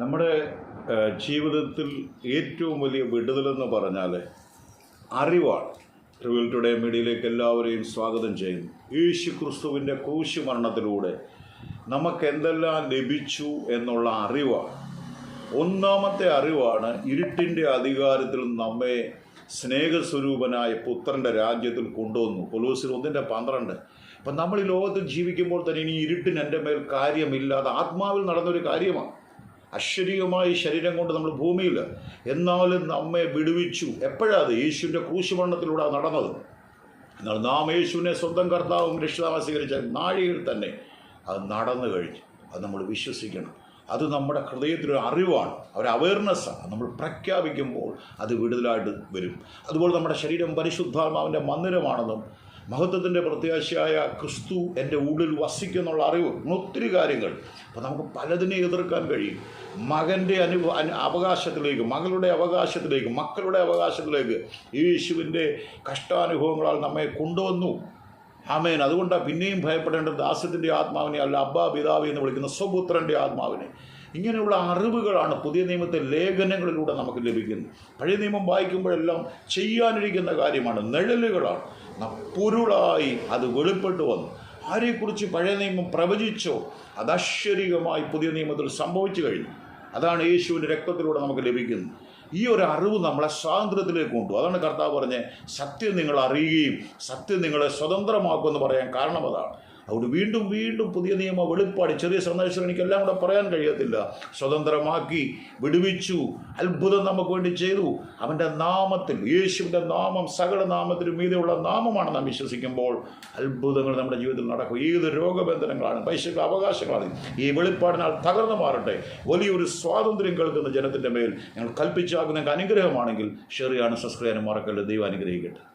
നമ്മുടെ ജീവിതത്തിൽ ഏറ്റവും വലിയ വിടുതലെന്ന് പറഞ്ഞാൽ അറിവാണ്. ട്രിവിൽ ടുഡേ മീഡിയയിലേക്ക് എല്ലാവരെയും സ്വാഗതം ചെയ്യുന്നു. യേശു ക്രിസ്തുവിന്റെ ക്രൂശ് മരണത്തിലൂടെ നമുക്ക് എന്തെല്ലാം ലഭിച്ചു എന്നുള്ള അറിവാണ്. ഒന്നാമത്തെ അറിവാണ് ഇരുട്ടിന്റെ അധികാരത്തിൽ നമ്മെ സ്നേഹസ്വരൂപനായ പുത്രന്റെ രാജ്യത്തിൽ കൊണ്ടുവന്നു. കൊലൂസിൽ ഒന്നിന്റെ പന്ത്രണ്ട്. അപ്പം നമ്മൾ ഈ ലോകത്തിൽ ജീവിക്കുമ്പോൾ തന്നെ ഇനി ഇരുട്ടിന് എന്റെ മേൽ കാര്യമില്ലാതെ ആത്മാവിൽ നടന്നൊരു കാര്യമാണ്. അശ്വരീയമായ ശരീരം കൊണ്ട് നമ്മൾ ഭൂമിയിൽ എന്നാലും നമ്മെ വിടുവിച്ചു. എപ്പോഴാത്? യേശുവിന്റെ ക്രൂശുമരണത്തിലൂടെ നടന്നത്. എന്നാൽ നാം യേശുവിനെ സ്വന്തം കർത്താവും രക്ഷിതാവും സ്വീകരിച്ച നാഴികയിൽ തന്നെ അത് നടന്നു കഴിഞ്ഞു. അത് നമ്മൾ വിശ്വസിക്കണം. അത് നമ്മുടെ ഹൃദയത്തിലൊരു അറിവാണ്. ഒരു അവയർനെസ്സാണ് നമ്മൾ പ്രഖ്യാപിക്കുമ്പോൾ അത് വിടുതലായിട്ട് വരും. അതുപോലെ നമ്മുടെ ശരീരം പരിശുദ്ധാത്മാവിന്റെ മന്ദിരമാണെന്നും മഹത്വത്തിന്റെ പ്രത്യാശയായ ക്രിസ്തു എന്റെ ഉള്ളിൽ വസിക്കുന്നുള്ള അറിവ് ഒത്തിരി കാര്യങ്ങൾ. അപ്പോൾ നമുക്ക് പലതിനെ എതിർക്കാൻ കഴിയും. മകന്റെ അനു അവകാശത്തിലേക്ക് മകളുടെ അവകാശത്തിലേക്ക് മക്കളുടെ അവകാശത്തിലേക്ക് യേശുവിന്റെ കഷ്ടാനുഭവങ്ങളാൽ നമ്മെ കൊണ്ടുവന്നു. ആമേൻ. അതുകൊണ്ടാണ് പിന്നെയും ഭയപ്പെടേണ്ടത് ദാസ്യത്തിന്റെ ആത്മാവിനെ അല്ല അബ്ബാ പിതാവ് എന്ന് വിളിക്കുന്ന സ്വപുത്രന്റെ ആത്മാവിനെ. ഇങ്ങനെയുള്ള അറിവുകളാണ് പുതിയ നിയമത്തെ ലേഖനങ്ങളിലൂടെ നമുക്ക് ലഭിക്കുന്നത്. പഴയ നിയമം വായിക്കുമ്പോഴെല്ലാം ചെയ്യാനിരിക്കുന്ന കാര്യമാണ് നിഴലുകളാണ്. പൊരുളായി അത് വെളിപ്പെട്ടു വന്നു. ആരെക്കുറിച്ച് പഴയ നിയമം പ്രവചിച്ചോ അത് അശ്വരികമായി പുതിയ നിയമത്തിൽ സംഭവിച്ചു കഴിഞ്ഞു. അതാണ് യേശുവിന്റെ രക്തത്തിലൂടെ നമുക്ക് ലഭിക്കുന്നത്. ഈ ഒരു അറിവ് നമ്മളെ സ്വാതന്ത്ര്യത്തിലേക്ക് കൊണ്ടു. അതാണ് കർത്താവ് പറഞ്ഞ് സത്യം നിങ്ങൾ അറിയുകയും സത്യം നിങ്ങളെ സ്വതന്ത്രമാക്കുമെന്ന് പറയാൻ കാരണം അതാണ്. അതുകൊണ്ട് വീണ്ടും വീണ്ടും പുതിയ നിയമ വെളിപ്പാട് ചെറിയ സന്ദേശം എനിക്ക് എല്ലാം കൂടെ പറയാൻ കഴിയത്തില്ല. സ്വതന്ത്രമാക്കി വിടുവിച്ചു. അത്ഭുതം നമുക്ക് വേണ്ടി ചെയ്തു. അവന്റെ നാമത്തിൽ യേശുവിന്റെ നാമം സകല നാമത്തിനും മീതെയുള്ള നാമമാണ് നാം വിശ്വസിക്കുമ്പോൾ അത്ഭുതങ്ങൾ നമ്മുടെ ജീവിതത്തിൽ നടക്കും. ഏത് രോഗബന്ധനങ്ങളാണ് പൈസക അവകാശങ്ങളാണ് ഈ വെളിപ്പാടിനാൽ തകർന്നു മാറട്ടെ. വലിയൊരു സ്വാതന്ത്ര്യം കേൾക്കുന്ന ജനത്തിന്റെ മേൽ ഞങ്ങൾ കൽപ്പിച്ചാകുന്ന അനുഗ്രഹമാണെങ്കിൽ ഷെറിയാണ് സബ്സ്ക്രൈബ് ചെയ്യാനും മറക്കല്ല ദൈവം അനുഗ്രഹിക്കട്ടെ.